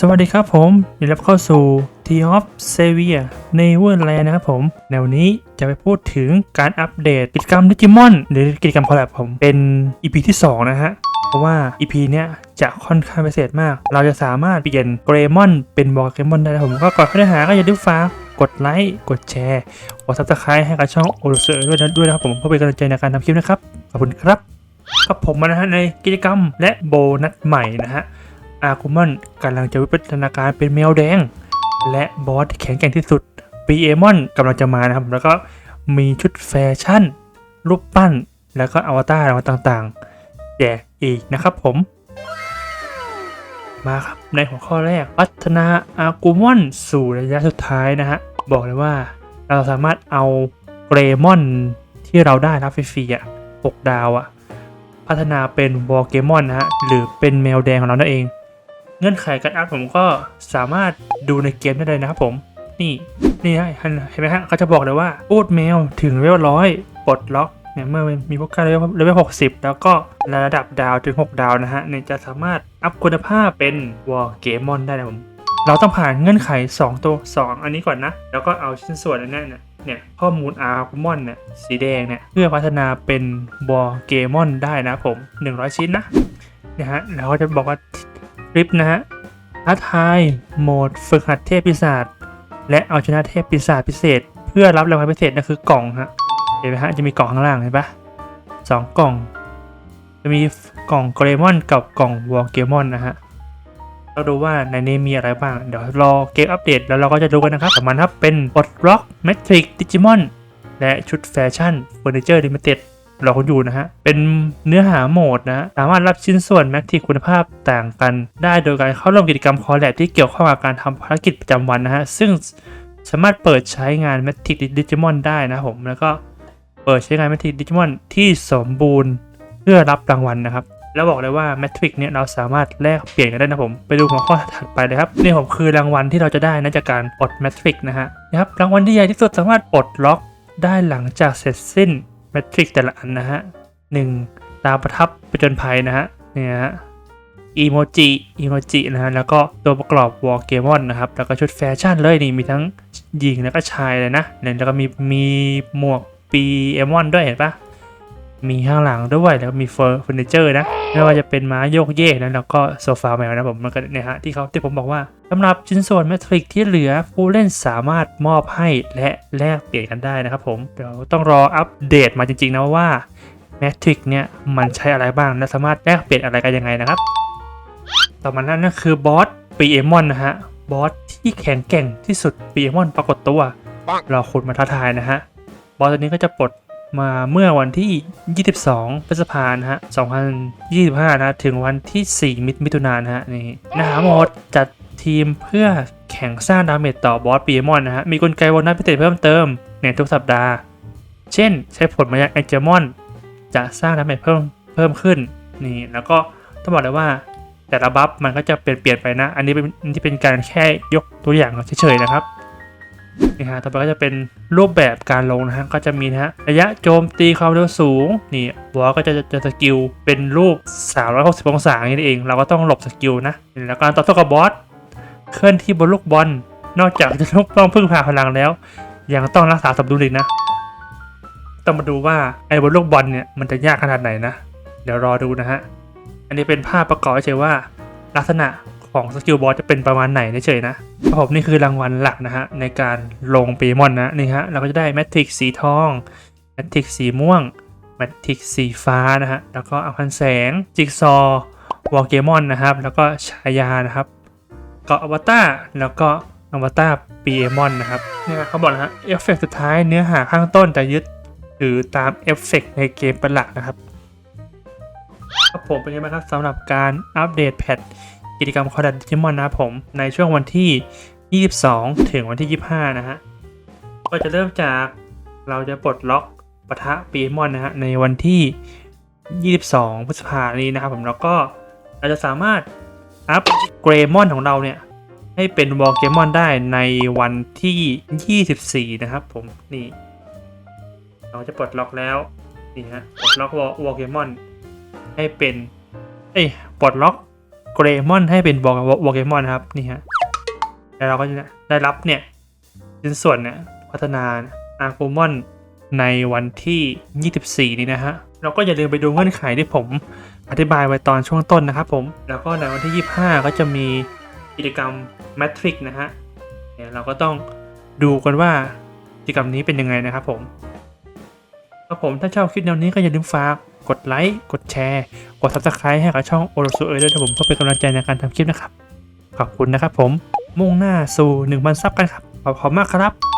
สวัสดีครับผมยินดีรับเข้าสู่ t of s a v i r Neverland นะครับผม ในวันนี้จะไปพูดถึงการอัปเดตกิจกรรมดิจิมอนหรือกิจกรรมคอลแลบผมเป็น EP ที่ 2 นะฮะ เพราะว่า EP เนี้ยจะค่อนข้างพิเศษมาก เราจะสามารถเปลี่ยนเกรมอนเป็นบอลเกรมอนได้นะผม ก็ก่อนเข้าหาก็อย่าลืมฝากกดไลค์ กดแชร์ กดซับสไครต์ให้กับช่องโอรุเซอร์ด้วยนะด้วยนะครับผมเพื่อเป็นกำลังใจในการทำคลิปนะครับ ขอบคุณครับครับผมนะฮะในกิจกรรมและโบนัสใหม่นะฮะ อาคุมอนกำลังจะวิวัฒนาการเป็นแมวแดง และบอสที่แข็งแกร่งที่สุดปีเอมอนกำลังจะมานะครับ แล้วก็มีชุดแฟชั่น รูปปั้น แล้วก็อวตารอะไรต่างๆแจกอีกนะครับผม มาครับในหัวข้อแรกพัฒนาอากูมอนสู่ระยะสุดท้ายนะฮะ บอกเลยว่าเราสามารถเอาเกรมอนที่เราได้รับฟรีๆอะ6ดาวอะ พัฒนาเป็นวอลเกมอนนะฮะ หรือเป็นแมวแดงของเรานั่นเอง เงื่อนไขการอัพผมก็สามารถดูในเกมได้เลยนะครับผม นี่นี่ฮะเห็นไหมฮะเขาจะบอกเลยว่าพูดแมวถึงเลเวลร้อยปลดล็อกเนี่ยเมื่อมีพวกการเลเวลเลเวลหกสิบแล้วก็ระดับดาวถึง 6 ดาวนะฮะเนี่ยจะสามารถอัพคุณภาพเป็นวอลเกมอนได้นะผมเราต้องผ่านเงื่อนไข 2 ตัว 2 อันนี้ก่อนนะ แล้วก็เอาชิ้นส่วนอันนี้เนี่ยเนี่ยข้อมูลอาร์คมอนเนี่ยสีแดงเนี่ยเพื่อพัฒนาเป็นวอลเกมอนได้นะผม 100 ชิ้นนะเนี่ยฮะแล้วก็จะบอกว่า คลิปนะฮะท้าทายโหมดฝึกหัดเทพปีศาจและเอาชนะเทพปีศาจพิเศษ เพื่อรับรางวัลพิเศษนั่นคือกล่องฮะเห็นไหมฮะจะมีกล่องข้างล่างเห็นปะสองกล่อง จะมีกล่องเกรมอนกับกล่องวอลเกมอนนะฮะเราดูว่าในนี้มีอะไรบ้าง เดี๋ยวรอเกมอัปเดตแล้วเราก็จะดูกันนะครับต่มานครับเป็นปลดล็อกแมทริกดิจิมอนและชุดแฟชั่นเฟอร์นิเจอร์ลิมิเต็ด เราคนอยู่นะฮะ เป็นเนื้อหาโหมดนะ สามารถรับชิ้นส่วนแม็กที่คุณภาพต่างกัน ได้โดยการเข้าร่วมกิจกรรมคอลแลบที่เกี่ยวข้องกับการทำภารกิจประจำวันนะฮะ ซึ่งสามารถเปิดใช้งานแมทริกดิจิมอนได้นะผม แล้วก็เปิดใช้งานแมทริกดิจิมอนที่สมบูรณ์เพื่อรับรางวัลนะครับแล้วบอกเลยว่าแมทริกเนี่ยเราสามารถแลกเปลี่ยนกันได้นะผมไปดูหัวข้อถัดไปเลยครับนี่ผมคือรางวัลที่เราจะได้นะจากการปลดแมทริกนะฮะนะครับรางวัลที่ใหญ่ที่สุดสามารถปลดล็อกได้หลังจากเสร็จสิ้น แมทริกแต่ละอันนะฮะหนึ่งตาประทับประจนภัยนะฮะเนี่ยฮะอีโมจิอีโมจินะฮะแล้วก็ตัวประกอบวอลเกมอนนะครับแล้วก็ชุดแฟชั่นเลยนี่มีทั้งหญิงแล้วก็ชายเลยนะเนี่ยแล้วก็มีมีหมวกปีเอมอนด้วยเห็นปะ มีข้างหลังด้วยแล้วก็มีเฟอร์เฟอร์นิเจอร์นะไม่ว่าจะเป็นม้าโยกเยกนะแล้วก็โซฟาแมวนะผมมันก็เนี่ยฮะที่เขาที่ผมบอกว่าสำหรับชิ้นส่วนแมทริกที่เหลือผู้เล่นสามารถมอบให้และแลกเปลี่ยนกันได้นะครับผมเดี๋ยวต้องรออัปเดตมาจริงๆนะว่าแมทริกเนี่ยมันใช้อะไรบ้างและสามารถแลกเปลี่ยนอะไรกันยังไงนะครับ ต่อมานั้นก็คือบอสปีเอมอนนะฮะบอสที่แข็งแกร่งที่สุดปีเอมอนปรากฏตัวเราขุดมาท้าทายนะฮะบอสตัวนี้ก็จะปลด มาเมื่อวันที่ 22 พฤษภาคมนะฮะ 2025 นะ ถึงวันที่ 4 มิมิถุนายนนะฮะ นี่นะฮะโหมดจัดทีมเพื่อแข่งสร้างดาเมจต่อบอสปีเอมอนนะฮะ มีกลไกโบนัสพิเศษเพิ่มเติมในทุกสัปดาห์ เช่น ใช้ผลมาจากแองเจมอน จะสร้างดาเมจเพิ่มเพิ่มขึ้น นี่ แล้วก็ต้องบอกเลยว่าแต่ละบัฟมันก็จะเปลี่ยนเปลี่ยนไปนะ อันนี้เป็นอันที่เป็นการแค่ยกตัวอย่างเฉยๆนะครับ นี่ฮะ ต่อไปก็จะเป็นรูปแบบการลงนะฮะ ก็จะมีนะฮะ ระยะโจมตีความเร็วสูง นี่บอสก็จะจะสกิลเป็นรูป 360 องศาอย่างนี้เอง เราก็ต้องหลบสกิลนะ แล้วการต่อสู้กับบอส เคลื่อนที่บนลูกบอล นอกจากจะต้องพึ่งพาพลังแล้ว ยังต้องรักษาสมดุลอีกนะ ต้องมาดูว่าไอ้บนลูกบอลเนี่ย มันจะยากขนาดไหนนะ เดี๋ยวรอดูนะฮะ อันนี้เป็นภาพประกอบเฉยว่าลักษณะ ของสกิลบอสจะเป็นประมาณไหนเฉยๆนะครับผมนี่คือรางวัลหลักนะฮะในการลงปีมอนนะนี่ฮะเราก็จะได้แมทริกสีทองแมทริกสีม่วงแมทริกสีฟ้านะฮะแล้วก็อภันแสงจิกซอวอลเกมอนนะครับ แล้วก็ฉายานะครับเกาะอวตารแล้วก็อวตารปีเอมอนนะครับเนี่ยเขาบอกนะฮะเอฟเฟกต์สุดท้ายเนื้อหาข้างต้นจะยึดถือตามเอฟเฟกต์ในเกมเป็นหลักนะครับครับผมเป็นยังไงบ้างครับสำหรับการอัปเดตแพท กิจกรรมคอร์ดัตดิจิมอนนะครับผมในช่วงวันที่ 22 ถึงวันที่ 25 นะฮะก็จะเริ่มจากเราจะปลดล็อกปะทะปีมอนนะฮะในวันที่ 22 พฤษภาคมนี้นะครับผมแล้วก็เราจะสามารถอัพเกรมอนของเราเนี่ยให้เป็นวอลเกมอนได้ในวันที่ 24 นะครับผมนี่เราจะปลดล็อกแล้วนี่ฮะปลดล็อกวอลเกมอนให้เป็นเอ้ยปลดล็อก เกรมอนให้เป็นบอกโปเกมอนนะครับนี่ฮะแล้วเราก็จะได้รับเนี่ยชิ้นส่วนเนี่ยพัฒนาอากูมอนในวันที่ 24 นี้นะฮะเราก็อย่าลืมไปดูเงื่อนไขที่ผมอธิบายไว้ตอนช่วงต้นนะครับผม แล้วก็ในวันที่ 25 ก็จะมีกิจกรรมแมทริกนะฮะเนี่ยเราก็ต้องดูกันว่ากิจกรรมนี้เป็นยังไงนะครับผมครับผมถ้าชอบคลิปแนวนี้ก็อย่าลืมฝาก กดไลค์ กดแชร์ กด subscribe ให้กับช่องโอโรสุเอยด้วยนะผมเพื่อเป็นกำลังใจในการทำคลิปนะครับ ขอบคุณนะครับผม มุ่งหน้าสู่1,000ซับกันครับ ขอบคุณมากครับ